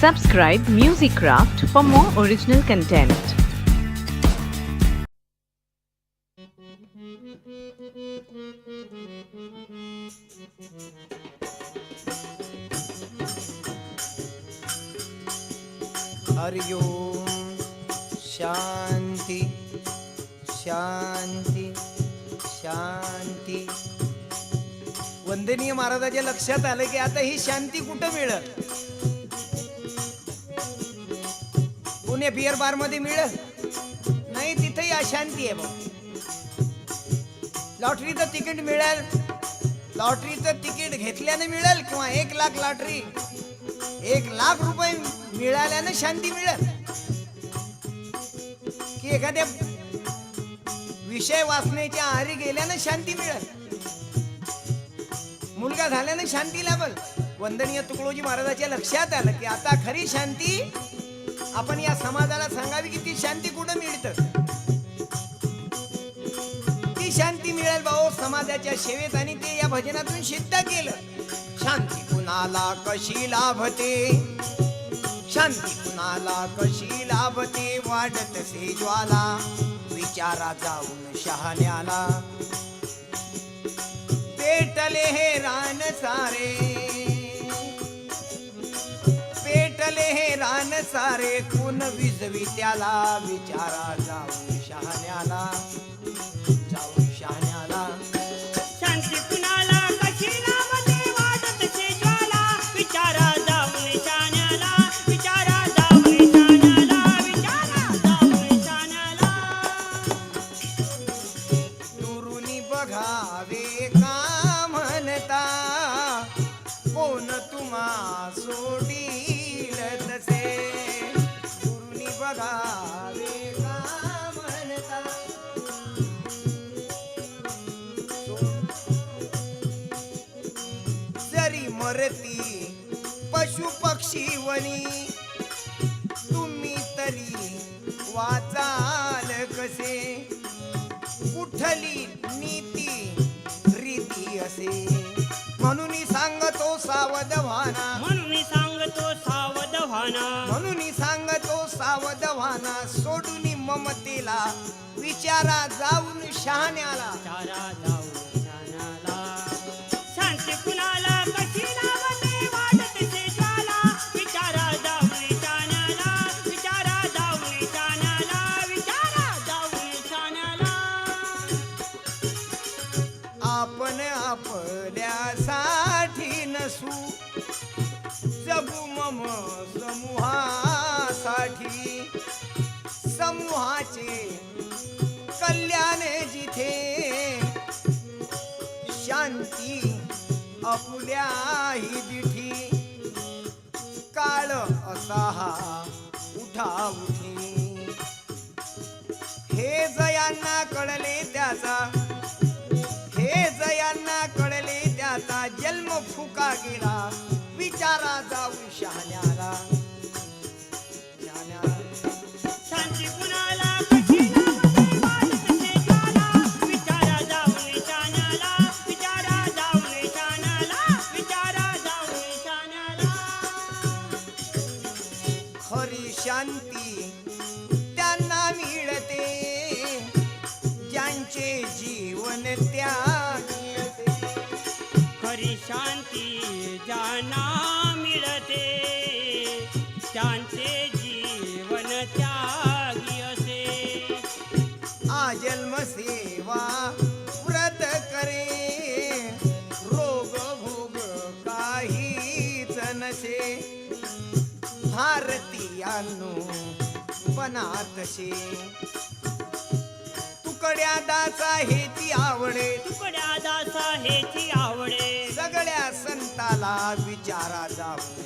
Subscribe MusicCraft for more original content. हरिओम शांति शांति शांति वंदनीय महाराजाच्या लक्षात आलं की आता ही शांती कुठं मिळत पुणे बिअर बारमध्ये मिळत नाही तिथेही अशांती आहे बघ. लॉटरीचं तिकीट मिळेल. लॉटरीचं तिकीट घेतल्याने मिळेल किंवा एक लाख लॉटरी एक लाख रुपये मिळाल्यानं शांती मिळेल. की एखाद्या विषय वाचण्याच्या आहारी गेल्यानं शांती मिळेल. मुलगा झाल्यानं शांती लाभल. वंदनीय तुकडोजी महाराजाच्या लक्षात आलं की आता खरी शांती आपण या समाजाला सांगावी की ती शांती कुठं मिळत? ती शांती मिळेल भाऊ समाजाच्या सेवेत आणि ते या भजनातून सिद्ध केलं. शांती कुणाला कशी लाभते? शांती कुणाला कशी लाभते? वाढत से ज्वाला विचारा जाऊन शहाण्याला. पेटले हे रान सारे. सारे कुण विजवी त्याला विचारा जाऊन शहाण्याला जाऊन शहाण्याला. शांती कुणाला कशी लाभते वाटत से ज्वाला विचारा जाऊन शाण्याला विचारा जाऊन शाण्याला विचारा जाऊन शाण्याला दुरुनी बघावे का म्हणता? कोण तुम्हा सोडील मरती पशु पक्षी वनी तुम्ही तरी वाचाल कसे? कुठली नीती रीती असे? म्हणून सांगतो सावधवाना. म्हणून सांगतो सावधवाना. म्हणून सांगतो सावधवाना. सोडून ममतेला विचारा जाऊन शहाण्याला. आपल्यासाठी नसू. जगू मम समूहासाठी. समूहाचे कल्याण जिथे शांती आपल्याही दिठी. काळ असा हा उठा उठी हे जयांना कळले त्याचा जन्म फुका गेला विचारा जाऊ शहाण्याला. खरी शांती त्यांना मिळते ज्यांचे जीवन त्यागी काहीच नसे भारतीयांनो बनातशे तुकड्या दाचा हेती आवडे. तुकड्या दासा हेची आवडे. सगळ्या संताला विचारा जाऊ